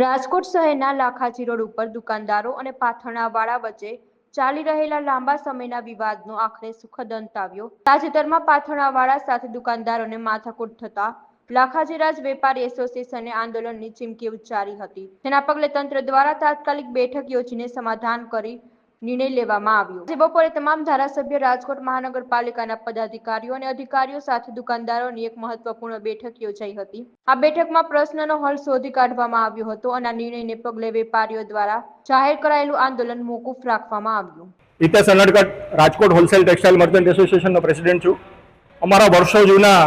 રાજકોટ શહેરના લાખાજી રોડ ઉપર દુકાનદારો અને પાથરણાવાળા વચ્ચે ચાલી રહેલા લાંબા સમયના વિવાદનો આખરે સુખદ અંત આવ્યો. તાજેતરમાં પાથરણાવાળા સાથે દુકાનદારોને માથાકૂટ થતા લાખાજીરાજ વેપારી એસોસિએશને આંદોલનની ચીમકી ઉચ્ચારી હતી. તેના પગલે તંત્ર દ્વારા તાત્કાલિક બેઠક યોજીને સમાધાન કરી નિર્ણય લેવામાં આવ્યો. આજે બપોરે તમામ ધારાસભ્ય, રાજકોટ મહાનગરપાલિકાના પદાધિકારીઓ અને અધિકારીઓ સાથે દુકાનદારોની એક મહત્વપૂર્ણ બેઠક યોજાઈ હતી. આ બેઠકમાં પ્રશ્નનો હલ શોધી કાઢવામાં આવ્યો હતો અને આ નિર્ણયને પગલે વેપારીઓ દ્વારા જાહેર કરાયેલું આંદોલન મોકૂફ રાખવામાં આવ્યું. Hitesh Anadkat, Rajkot wholesale textile merchant એસોસિએશનનો president છું. અમારા વર્ષો જૂના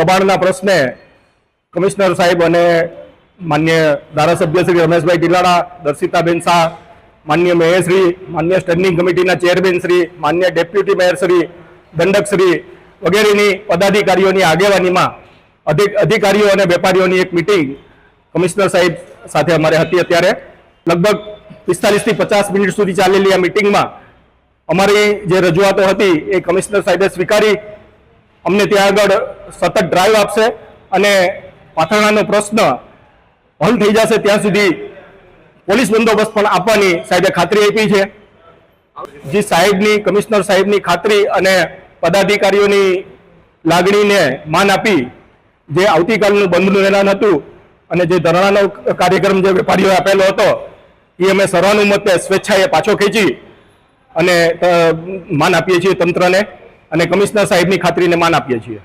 દબાણના પ્રશ્ને કમિશનર સાહેબ અને માન્ય ધારાસભ્ય શ્રી રમેશભાઈ ગિલાડા દર્શિતાબેન શાહ માન્ય મેયરશ્રી માન્ય સ્ટેન્ડિંગ કમિટીના ચેરમેન શ્રી, માન્ય ડેપ્યુટી મેયરશ્રી દંડકશ્રી વગેરેની પદાધિકારીઓની આગેવાનીમાં અધિક, અધિકારીઓ અને વેપારીઓની એક મિટિંગ કમિશનર સાહેબ સાથે અમારે હતી અત્યારે. લગભગ પિસ્તાલીસથી પચાસ મિનિટ સુધી ચાલેલી આ મિટિંગમાં અમારી જે રજૂઆતો હતી એ કમિશનર સાહેબે સ્વીકારી. અમને ત્યાં આગળ સતત ડ્રાઈવ આપશે અને પાથરણાનો પ્રશ્ન હલ થઈ જશે ત્યાં સુધી પોલીસ બંદોબસ્ત પણ આપવાની સાહેબે ખાતરી આપી છે. જે સાહેબની, કમિશનર સાહેબની ખાતરી અને પદાધિકારીઓની લાગણીને માન આપી જે આવતીકાલનું બંધનું એલાન હતું અને જે ધરણાનો કાર્યક્રમ જે વેપારીઓએ આપેલો હતો, એ અમે સર્વાનુમતે સ્વેચ્છાએ પાછો ખેંચી અને માન આપીએ છીએ તંત્રને અને કમિશનર સાહેબની ખાતરીને માન આપીએ છીએ.